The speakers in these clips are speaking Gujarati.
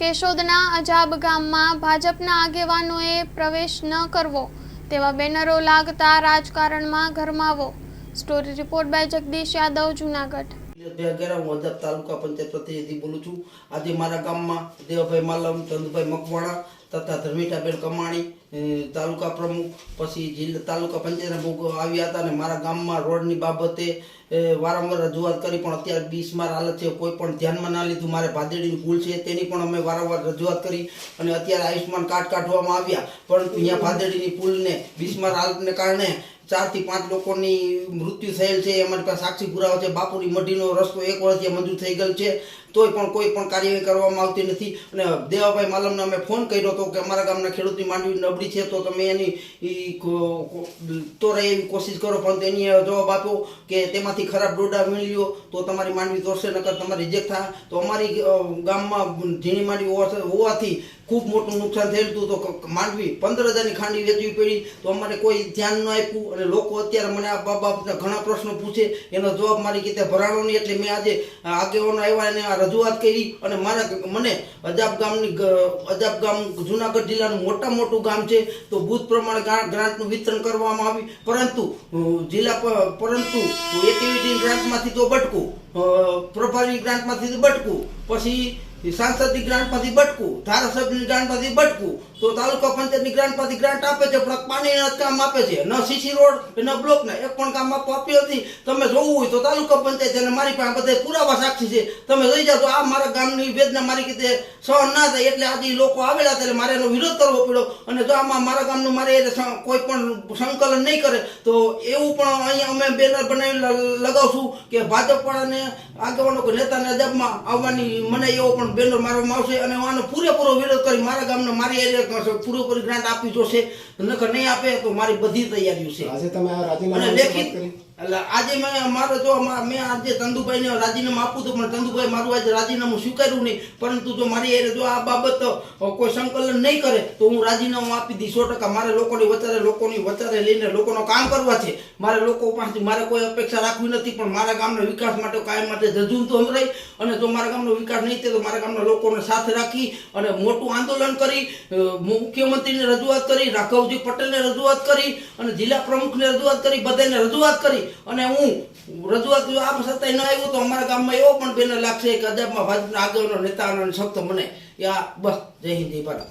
કેશોદના અજાબ ગામમાં ભાજપના આગેવાનોએ પ્રવેશ ન કરવો, તેવા બેનરો લાગતા રાજકારણમાં ગરમાવો. Story report by Jagdish Yadav, Junagadh. બે હું અજાબ તાલુકા પંચાયત પ્રતિનિધિ બોલું છું. આજે મારા ગામમાં દેવભાઈ માલમ, ચંદુભાઈ મકવાણા તથા ધર્મિષ્ઠાબેન કમાણી તાલુકા પ્રમુખ, પછી જિલ્લા, તાલુકા પંચાયતના પ્રમુખ આવ્યા હતા અને મારા ગામમાં રોડની બાબતે વારંવાર રજૂઆત કરી, પણ અત્યારે બિસ્માર હાલત છે, કોઈ પણ ધ્યાનમાં ના લીધું. મારે ભાદેડીની ભૂલ છે, તેની પણ અમે વારંવાર રજૂઆત કરી અને અત્યારે આયુષ્માન કાર્ડ કાઢવામાં આવ્યા. પરંતુ અહીંયા ભાદેડીની પુલને બિસ્માર હાલતને કારણે ચારથી પાંચ લોકોની મૃત્યુ થયેલ છે, અમારી પાસે સાક્ષી પુરાવા છે, બાપુની મઢીનો રસ્તો એક વર્ષથી મંજૂર થઈ ગયેલ છે, તોય પણ કોઈ પણ કાર્યવાહી કરવામાં આવતી નથી. અને દેવાભાઈ માલમને અમે ફોન કર્યો હતો કે અમારા ગામના ખેડૂતની માંડવી નબળી છે, તો તમે એની તોરાય એવી કોશિશ કરો પણ એની જવાબ આપ્યો કે તેમાંથી ખરાબ ડોડા મેળવ્યો, તો તમારી માંડવી તોડશે, નકર તમારી રિજેક્ટ થાય તો અમારી ગામમાં ઝીણી માંડવી હોવા- હોવાથી ખૂબ મોટું નુકસાન થયેલું હતું તો માંડવી પંદર હજારની ખાંડી વેચવી પડી. તો અમારે કોઈ ધ્યાન ન આપ્યું અને લોકો અત્યારે મને આ બાબા ઘણા પ્રશ્નો પૂછે. એનો જવાબ મારી રીતે ભરાણો નહીં, એટલે મેં આજે આગેવાનો આવ્યા અને આ રજૂઆત કરી અને મારા મને અજાબ ગામની અજાબ ગામ જુનાગઢ જિલ્લાનું મોટા મોટું ગામ છે. તો બુથ પ્રમાણે ગ્રા- ગ્રાન્ટનું વિતરણ કરવામાં આવ્યું. પરંતુ જિલ્લા પરંતુ એક્ટિવિટી ગ્રાન્ટમાંથી તો બટકું પ્રભારી ગ્રાન્ટમાંથી તો બટકું. પછી સાંસદની ગ્રાન્ટમાંથી બટકું ધારાસભ્યની ગ્રાન્ટમાંથી બટકું. તો તાલુકા પંચાયતની ગ્રાન્ટમાંથી ગ્રાન્ટ આપે છે, પણ પાણીના કામ આપે છે. ન સીસી રોડ, ન બ્લોકના એક પણ કામ આપવા આપી હતી. તમે જોવું હોય તો તાલુકા પંચાયત અને મારી પાસે બધા પુરાવા સાક્ષી છે. તમે જોઈ જાઓ તો આ મારા ગામની વેદના મારી કીધે સહન ના થાય, એટલે આજે લોકો આવેલા ત્યારે મારે એનો વિરોધ કરવો પડ્યો. અને જો આમાં મારા ગામનું મારે એટલે કોઈ પણ સંકલન નહીં કરે, તો એવું પણ અહીંયા અમે બેનર બનાવી લગાવશું કે ભાજપવાળાને આગેવાનો નેતાને અજાબમાં આવવાની મને એવો પણ બેનર મારવામાં આવશે. અને આનો પૂરેપૂરો વિરોધ કરી મારા ગામને મારી એરિયા પૂરેપૂરી ગ્રાન્ટ આપવી જોશે નકર નહીં આપે તો મારી બધી તૈયારીઓ છે. આજે તમે આ રાજીનામું લેખિત એટલે આજે મેં મારે જો મા- આજે તંદુભાઈને રાજીનામું આપું તો પણ તંદુભાઈ મારું આજે રાજીનામું સ્વીકાર્યું નહીં. પરંતુ જો મારી એ જો આ બાબત કોઈ સંકલન નહીં કરે, તો હું રાજીનામું આપી દઈશ સો ટકા. મારે લોકોની વચારે લોકોની વચારે લઈને લોકોનો કામ કરવા છે. મારે લોકો પાસેથી મારે કોઈ અપેક્ષા રાખવી નથી, પણ મારા ગામના વિકાસ માટે, કાયમ માટે જજુમ તો રહી અને જો મારા ગામનો વિકાસ નહીં થાય તો મારા ગામના લોકોને સાથે રાખી અને મોટું આંદોલન કરી મુખ્યમંત્રીને રજૂઆત કરી, રાઘવજી પટેલને રજૂઆત કરી અને જિલ્લા પ્રમુખને રજૂઆત કરી, બધાને રજૂઆત કરી. અને હું રજૂઆત આમ છતાંય ન આવ્યું તો અમારા ગામમાં એવો પણ બેનર લાગશે કે અજાબમાં ભાજપના આગેવાનો નેતા અને મને. યા, બસ, જય હિન્દ, જય ભારત.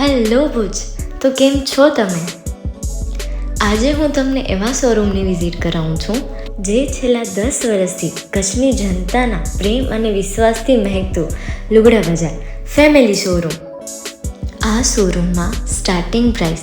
હેલો ભુજ, તો કેમ છો તમે? આજે હું તમને એવા શોરૂમની વિઝિટ કરાવું છું, જે છેલ્લા દસ વર્ષથી કચ્છની જનતાના પ્રેમ અને વિશ્વાસથી મહેકતું લુગડા બજાર ફેમિલી શોરૂમ આ શોરૂમમાં સ્ટાર્ટિંગ પ્રાઇસ